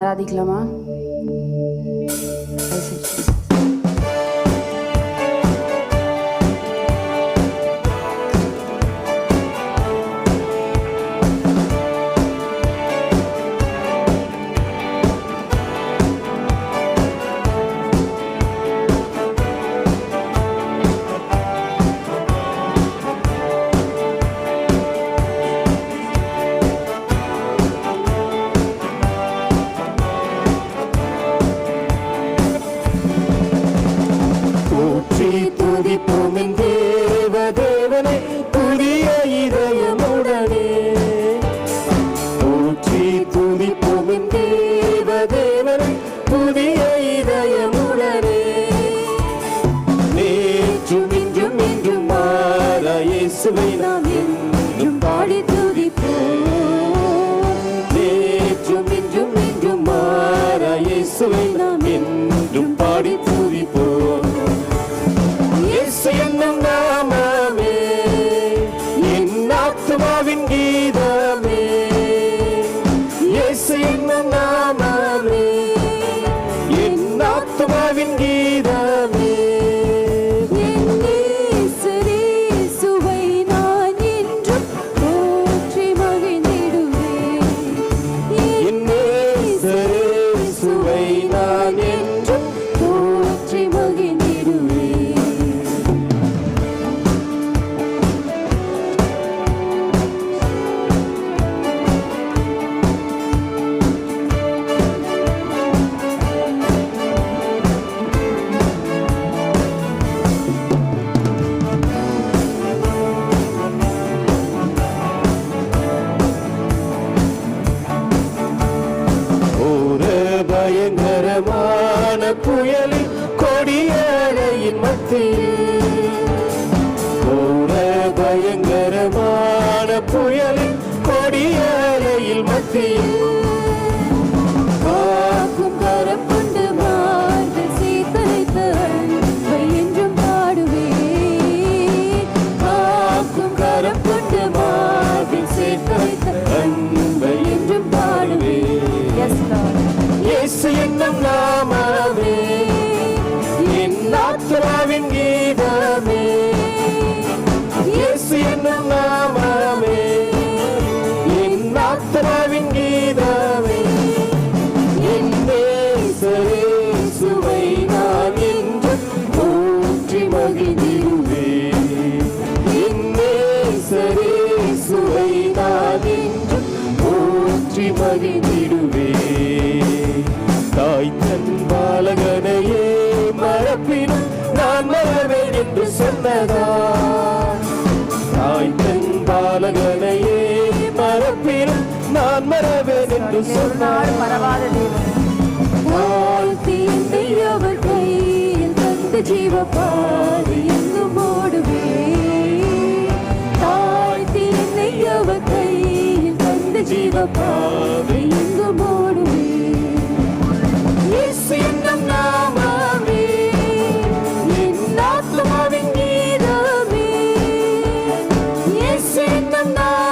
ஆராதிக்கலாமா இயேசுவை நாம் என்றும் பாடி துதிப்போம். நேற்றும் இன்றும் இன்றும் மாற இயேசுவை நாம் இயேசுவை நான் இயேசு நாமமே என் ஆத்மாவின் கீதமே. இயேசு என்னும் நாமமே என் ஆத்மாவின் கீதமே. என் சுவை நான் என்றும் போற்றி மகிழ்ந்திடுவேன் சுவை நான் போற்றி தாய் தன் பாலகனையே மறப்பினும் நான் மறவேன் என்று சொன்னதா தாய் தன் பாலகனையே மறப்பினும் நான் மறவேன் என்று சொன்னார். பரவாத தேவன். வாழ்த்தி அவர் கையில் தந்து ஜீவ பாதை எங்கும் ஓடுவேன். தாழ்த்தி என்னை அவர் கையில் தந்து ஜீவ பாதை 찬양